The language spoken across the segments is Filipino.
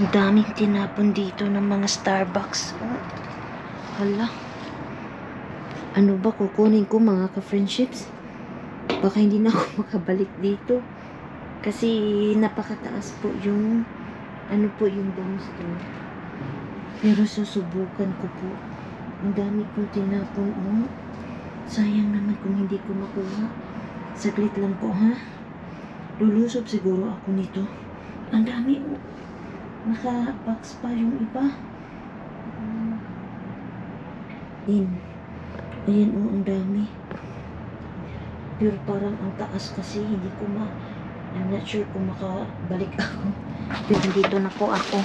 Ang daming tinapon dito ng mga Starbucks. Oh. Hala. Ano ba kukunin ko mga ka-friendships? Baka hindi na ako makabalik dito. Kasi napakataas po yung ano po yung downstairs. Pero susubukan ko po. Ang dami kong tinapon. Oh. Sayang naman kung hindi ko makuha. Saglit lang po ha. Lulusob siguro ako nito. Ang dami. Oh. Naka-box pa yung iba. In. Ayan oh, ang dami. Pero parang ang taas kasi hindi ko ma... I'm not sure kung makabalik ako. Pero dito na po ako.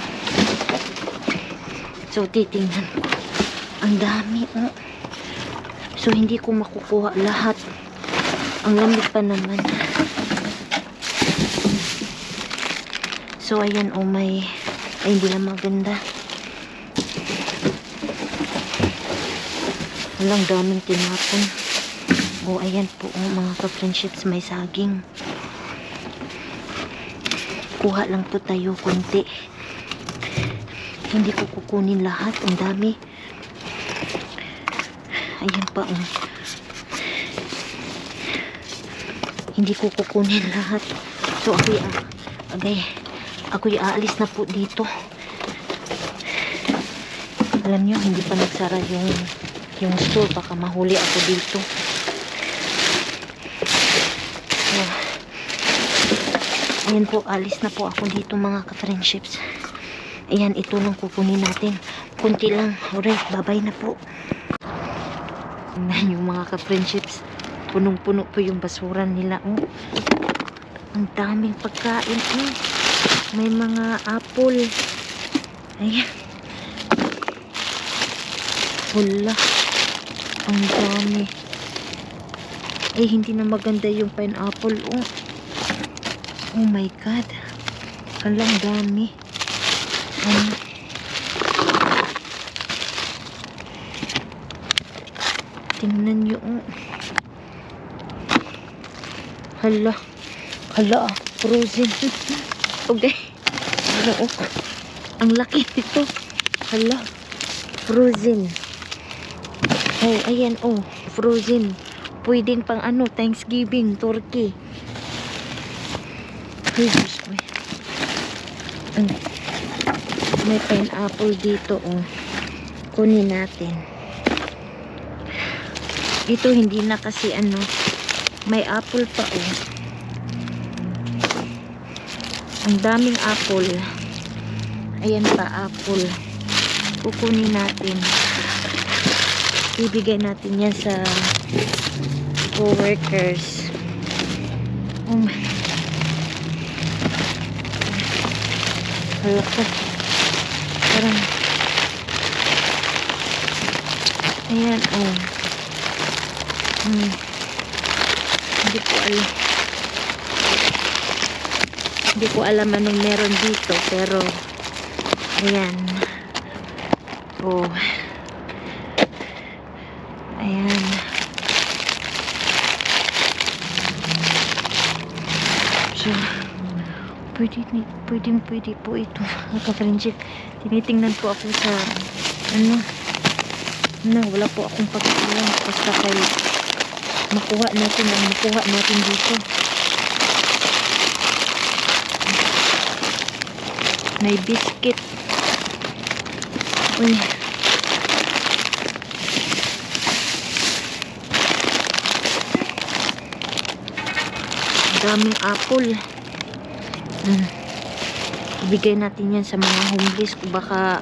So, titingnan ko. Ang dami oh. So, hindi ko makukuha lahat. Ang lamig pa naman. So, ayan oh, may... Ay, hindi na maganda. Walang daming tinapon. O, ayan po, oh, mga ka-friendships, may saging. Kuha lang po tayo konti. Hindi ko kukunin lahat. Ang dami. Ayan pa, oh. Hindi ko kukunin lahat. So, ako ah, agay, ako aalis na po dito. Alam nyo, hindi pa nagsara yung yung store. Baka mahuli ako dito. So, ayan po, alis na po ako dito mga ka-friendships. Ayan, ito lang kukunin natin. Kunti lang. Alright, babay na po. Yung mga ka-friendships. Punong-puno po yung basura nila. Oh. Ang daming pagkain. Oh. May mga apple. Ayan. Wala. Ang dami. Eh, hindi na maganda yung pineapple. Oh. Oh my God. Alang dami. Ano? Tingnan nyo. Oh. Hala. Hala. ah, Frozen. okay. Hala. Oh. Ang laki nito. Hala. Frozen. Oh, ayan. Oh. Frozen. Pwedeng pang ano, Thanksgiving, turkey. Ay, Diyos ko. Ano? May pineapple dito, oh. Kunin natin. Ito, hindi na kasi ano, may apple pa, oh. Ang daming apple. Ayan pa, apple. Kukunin natin. Ibigay natin yan sa co-workers. Oh. Parang. Ayan, oh. Hmm. Hindi ko alam. Hindi ko alam anong meron dito, pero ayan. Oh. Ayan. So, pwede, pwede, pwede po ito, mga. Tinitingnan po ako sa, ano, na, wala po akong pagkakulang. Basta kay, makuha natin ang makuha natin dito. May biscuit. Uy. daming apple. Hmm. Ibigay natin yan sa mga homeless. Kung baka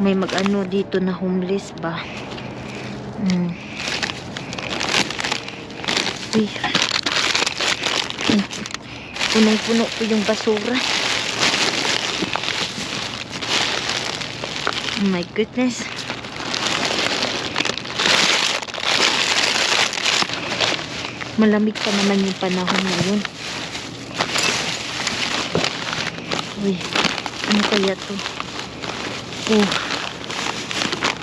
may mag-ano dito na homeless ba. Hmm. Uy. Hmm. Punong-puno po yung basura. Oh my goodness. Malamig pa naman yung panahon ngayon. Uy, ano kaya to? Oh.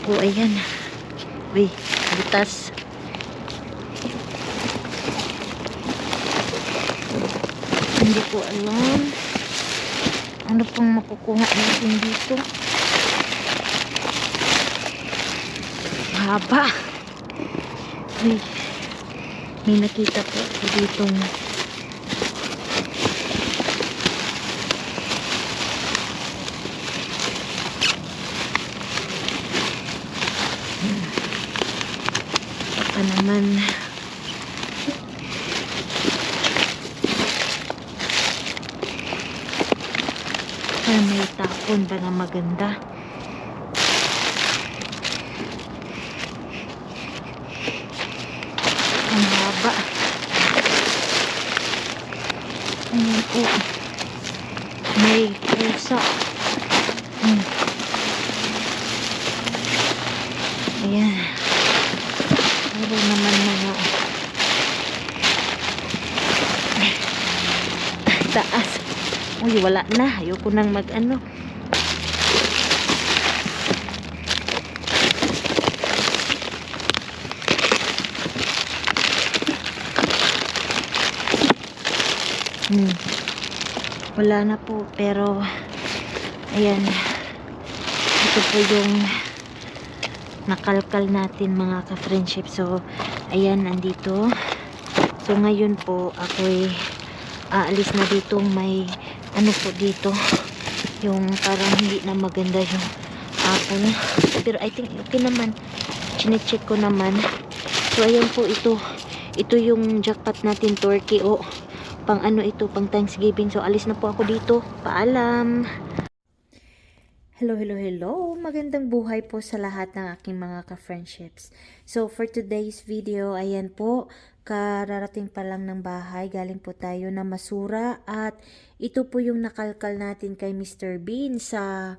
Oh, ayan. Uy, butas. Hindi ko alam. Ano pang makukuha natin dito? Haba. May, may nakita po ditong Baka naman Para may tapon ba na maganda? Ang haba. Ayan po. May pusa. Hmm. Ayan. Meron naman mga taas. Uy, wala na. Ayoko nang mag ano. Wala na po. Pero, ayan. Ito po yung nakalkal natin mga ka-friendship. So, ayan, nandito. So, ngayon po, ako'y aalis na dito. May, ano po dito, yung parang hindi na maganda yung apple. Pero I think okay naman. Chinecheck ko naman. So, ayan po ito. Ito yung jackpot natin, turkey. O, pang ano ito, pang Thanksgiving. So, alis na po ako dito. Paalam! Hello, hello, hello! Magandang buhay po sa lahat ng aking mga ka-friendships. So, for today's video, ayan po, kararating pa lang ng bahay. Galing po tayo na masura at ito po yung nakalkal natin kay Mr. Bean sa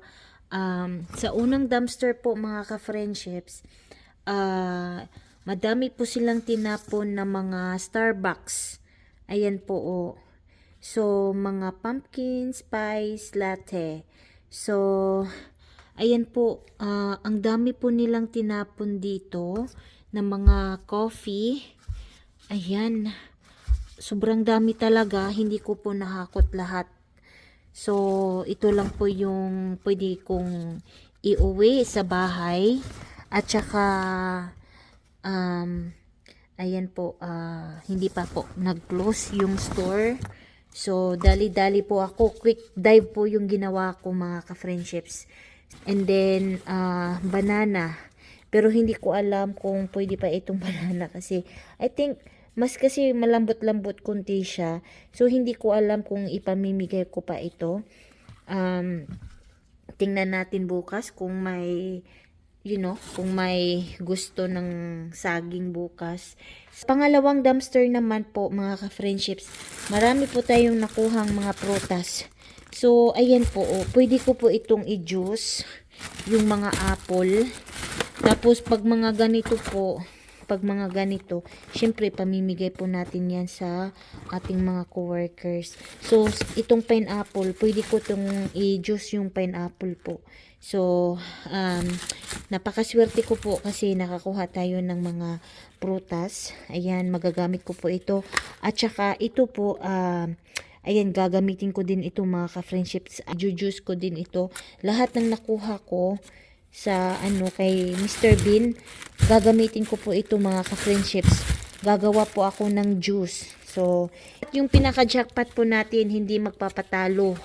um, sa unang dumpster po mga ka-friendships. Ah, madami po silang tinapon na mga Starbucks. Ayan po, oh. So, mga pumpkin spice latte. So, ayan po, ah, ang dami po nilang tinapon dito na mga coffee. Ayan. Sobrang dami talaga, hindi ko po nahakot lahat. So, ito lang po yung pwede kong iuwi sa bahay. At saka, um, ayan po, ah, hindi pa po nag-close yung store. So, dali-dali po ako. Quick dive po yung ginawa ko mga ka-friendships. And then, ah, banana. Pero hindi ko alam kung pwede pa itong banana kasi I think mas kasi malambot-lambot kunti siya. So, hindi ko alam kung ipamimigay ko pa ito. Um, tingnan natin bukas kung may you know, kung may gusto ng saging bukas. Pangalawang dumpster naman po, mga ka-friendships, marami po tayong nakuhang mga prutas. So, ayan po, oh, pwede ko po itong i-juice, yung mga apple. Tapos, pag mga ganito po, pag mga ganito, syempre, pamimigay po natin yan sa ating mga coworkers. So, itong pineapple, pwede ko itong i-juice yung pineapple po. So, um, napakaswerte ko po kasi nakakuha tayo ng mga prutas. Ayan, magagamit ko po ito. At saka, ito po, um, ayan, gagamitin ko din ito mga ka-friendships. Jujuice ko din ito. Lahat ng nakuha ko sa ano kay Mr. Bean, gagamitin ko po ito mga ka-friendships. Gagawa po ako ng juice. So, yung pinaka-jackpot po natin, hindi magpapatalo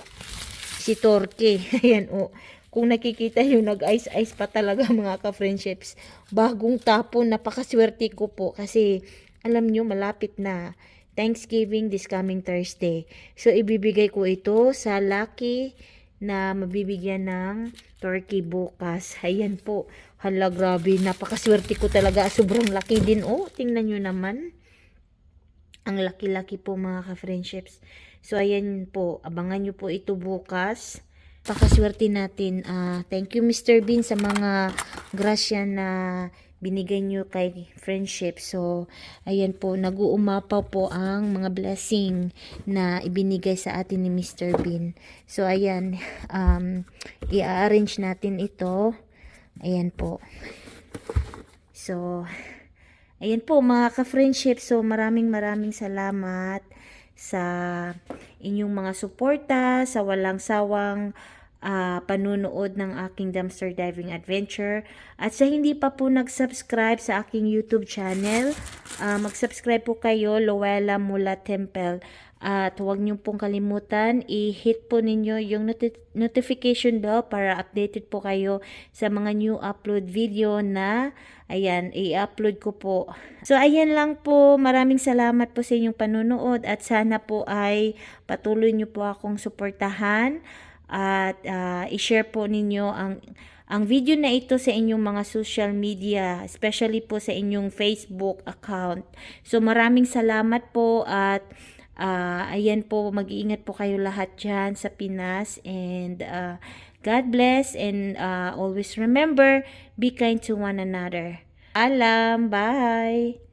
si Torque. Ayan, o. Kung nakikita nyo, nag-ice-ice pa talaga mga ka-friendships. Bagong tapon, napakaswerte ko po. Kasi, alam nyo, malapit na. Thanksgiving this coming Thursday. So, ibibigay ko ito sa Lucky na mabibigyan ng turkey bukas. Ayan po. Hala, grabe. Napakaswerte ko talaga. Sobrang laki din. Oh, tingnan nyo naman. Ang laki-laki po mga ka-friendships. So, ayan po. Abangan nyo po ito bukas. Pakaswerte natin. Ah, thank you Mr. Bean sa mga grasya na binigay nyo kay friendship. So, ayan po, nag-uumapaw po ang mga blessing na ibinigay sa atin ni Mr. Bean. So, ayan, um, i-arrange natin ito. Ayan po. So, ayan po mga ka-friendship. So, maraming maraming salamat sa inyong mga suporta, sa walang sawang ah, panunood ng aking dumpster diving adventure. At sa hindi pa po nag-subscribe sa aking YouTube channel, ah, mag-subscribe po kayo, Luella Mula Temple. At huwag niyo pong kalimutan, i-hit po ninyo yung noti- notification bell para updated po kayo sa mga new upload video na ayan, i-upload ko po. So ayan lang po, maraming salamat po sa inyong panunood at sana po ay patuloy niyo po akong suportahan at ah, i-share po ninyo ang ang video na ito sa inyong mga social media, especially po sa inyong Facebook account. So maraming salamat po at ah, ayan po, mag-iingat po kayo lahat dyan sa Pinas and ah, God bless and ah, always remember, be kind to one another. Alam, bye!